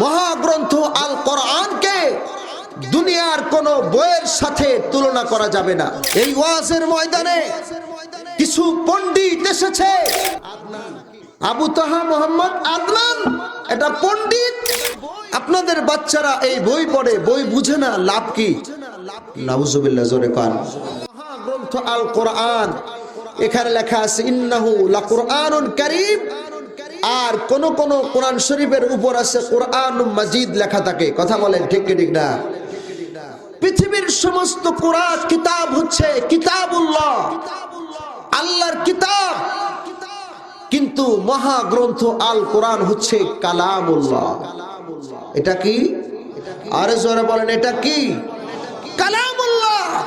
মহাগ্রন্থ আল কোরআনকে দুনিয়ার কোন বইয়ের সাথে তুলনা করা যাবে না। এই ওয়াজের ময়দানে কিছু পণ্ডিত এসেছে। আবু তাহা মোহাম্মদ আদনান, এটা পণ্ডিত। আপনাদের বাচ্চারা এই বই পড়ে, বই বুঝে না, লাভ কি? নাউজুবিল্লাহ, জোরে কান। মহাগ্রন্থ আল কোরআন এখানে লেখা আছে, ইন্নাহু লা কোরআনুন কারীম। আর কোন কোন কোরআন শরীফের উপর আছে কোরআন মাজিদ লেখা থাকে। কথা বলেন ঠিক ঠিক না? পৃথিবীর সমস্ত কোরআন কিতাব হচ্ছে কিতাবুল্লাহ। আল্লাহর কিতাব। কিন্তু মহাগ্রন্থ আল কোরআন হচ্ছে কালামুল্লাহ। এটা কি? আরে জোরে বলেন, এটা কি? কালামুল্লাহ।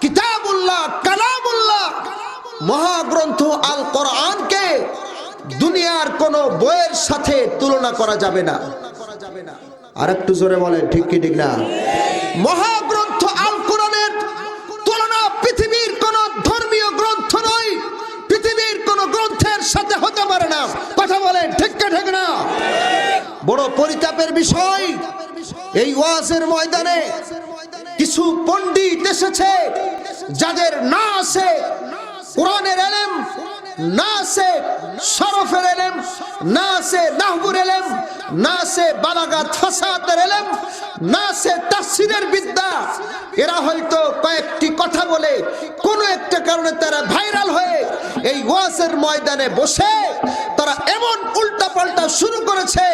কিতাবুল্লাহ, কালামুল্লাহ। মহাগ্রন্থ আল কোরআনকে দুনিয়ার কোন বইয়ের সাথে তুলনা করা যাবে না। আর একটু জোরে বলেন, ঠিক কি, ঠিক না? মহাগ্রন্থ আল কোরআনের তুলনা পৃথিবীর কোন ধর্মীয় গ্রন্থ নয়। পৃথিবীর কোন গ্রন্থের সাথে হতে পারে না। কথা বলেন, ঠিক ঠিক না? বড় পরিতাপের বিষয়, এই ওয়াজের ময়দানে কিছু পণ্ডিত এসেছে যাদের না আছে কোরআনের এলেম না এলেম, না নাহবুর এলেম, না এলেম, না বিদ্যা। এরা হয়তো কয়েকটি কথা বলে, কোনো একটা কারণে তারা ভাইরাল হয়ে এই ময়দানে বসে তারা এমন উল্টা পাল্টা শুরু করেছে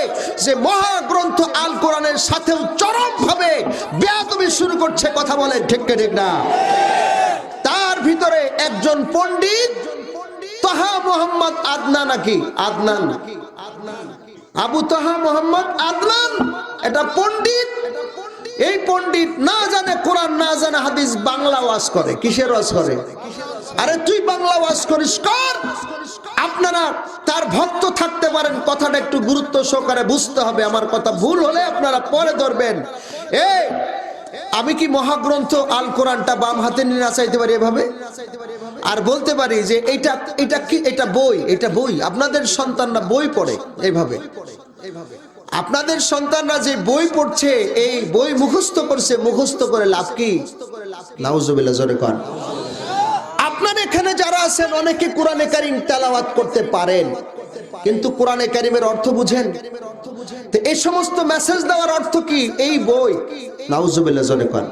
যে মহাগ্রন্থ আল কোরআনের সাথেও চরমভাবে বেয়াদবি শুরু করছে, কথা বলে ঠিক কি ঠিক না? তার ভিতরে একজন পণ্ডিত আপনারা তার ভক্ত থাকতে পারেন, কথাটা একটু গুরুত্ব সহকারে বুঝতে হবে। আমার কথা ভুল হলে আপনারা পরে ধরবেন। এই, আমি কি মহাগ্রন্থ আল কোরআনটা বাম হাতে নিয়ে নাচাইতে পারি এভাবে? আর বলতে পারি যে এটা এটা কি এটা বই এটা বই। আপনাদের সন্তানরা বই পড়ে এইভাবে। আপনাদের সন্তানরা যে বই পড়ছে, এই বই মুখস্থ করছে, মুখস্থ করে লাভ কি? আপনার এখানে যারা আছেন, অনেকে কোরআনে কারিম তেলাওয়াত করতে পারেন, কিন্তু কোরআনে কারিমের অর্থ বুঝেন। এই সমস্ত মেসেজ দেওয়ার অর্থ কি? এই বই। নাউজুবিল্লাহ, জোরে কন।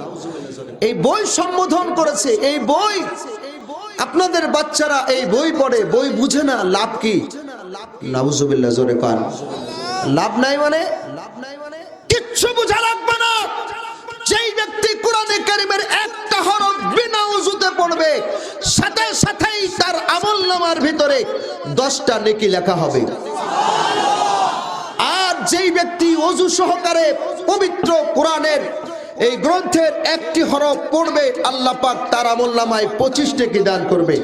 এই বই সম্বোধন করেছে, এই বই আপনাদের বাচ্চারা এই বই পড়ে, বই বুঝে না, লাভ কি? নাউজুবিল্লাহ, জোরে কন। লাভ নাই মানে? কিচ্ছু বোঝা লাগবে না। যেই ব্যক্তি কোরআনে কারিমের একটা হরফ বিনা উজুতে পড়বে, সাথে সাথেই তার আমল নামার ভিতরে দশটা নেকি লেখা হবে। আর যেই ব্যক্তি অজু সহকারে পবিত্র কোরআনের এই গ্রন্থের একটি হরফ পড়বে আল্লাহ পাক তার আমল নামায় পঁচিশ নেকি দান করবে।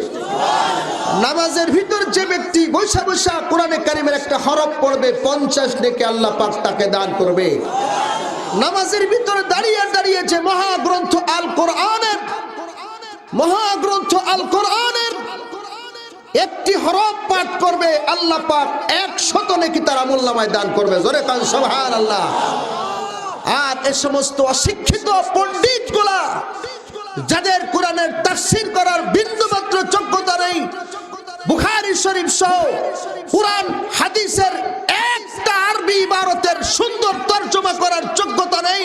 নামাজের ভিতর যে ব্যক্তি বৈশা বৈশা কোরআনে কারিমের একটা হরফ পড়বে, পঞ্চাশ ডেকে আল্লাহ পাক তাকে দান করবে। নামাজের ভিতরে দাঁড়িয়ে দাঁড়িয়ে যে মহাগ্রন্থ আল কোরআনের মহাগ্রন্থ আল কোরআনের একটি হরফ পাঠ করবে, আল্লাহ পাক একশত নেকি তার আমল নামায় দান করবে। জোরে কান সোহান আল্লাহ আর এ সমস্ত অশিক্ষিত পণ্ডিতগুলা যাদের কোরআনের তাফসীর করার বিন্দুমাত্র যোগ্যতা নেই, বুখারী শরীফ সহ কোরআন, হাদিসের একটা আরবি ইবারতের সুন্দর তর্জমা করার যোগ্যতা নেই।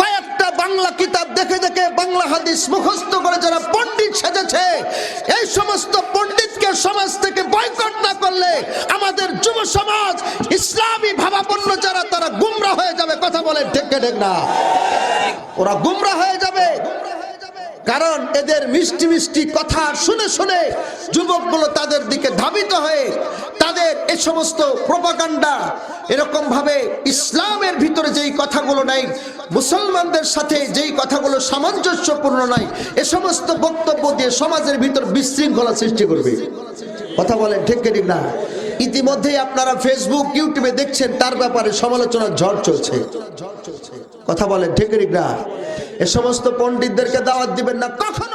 কয়েকটা বাংলা কিতাব দেখে দেখে বাংলা হাদিস মুখস্থ করে যারা পণ্ডিত সেজেছে, এই সমস্ত পণ্ডিতকে সমাজ থেকে বয়কট না করলে আমাদের যুব সমাজ ইসলামী ভাবাপন্ন যারা বলে ঠিক ঠিক না। ওরা গুমরা হয়ে যাবে। কারণ এদের মিষ্টি মিষ্টি কথা শুনে শুনে যুবকগুলো তাদের দিকে ধাবিত হয়ে তাদের এ সমস্ত প্রপাকাণ্ডা এরকম ভাবে ইসলামের ভিতরে যেই কথাগুলো নাই, মুসলমানদের সাথে যেই কথাগুলো সামঞ্জস্যপূর্ণ নাই, এ সমস্ত বক্তব্য দিয়ে সমাজের ভিতর বিশৃঙ্খলা সৃষ্টি করবে। কথা বলেন ঠিক না। ইতিমধ্যেই আপনারা ফেসবুক ইউটিউবে দেখছেন, তার ব্যাপারে সমালোচনার ঝড় চলছে। কথা বলেন ঠেকেরিকরা এ সমস্ত পণ্ডিতদেরকে দাওয়াত দিবেন না। কখনো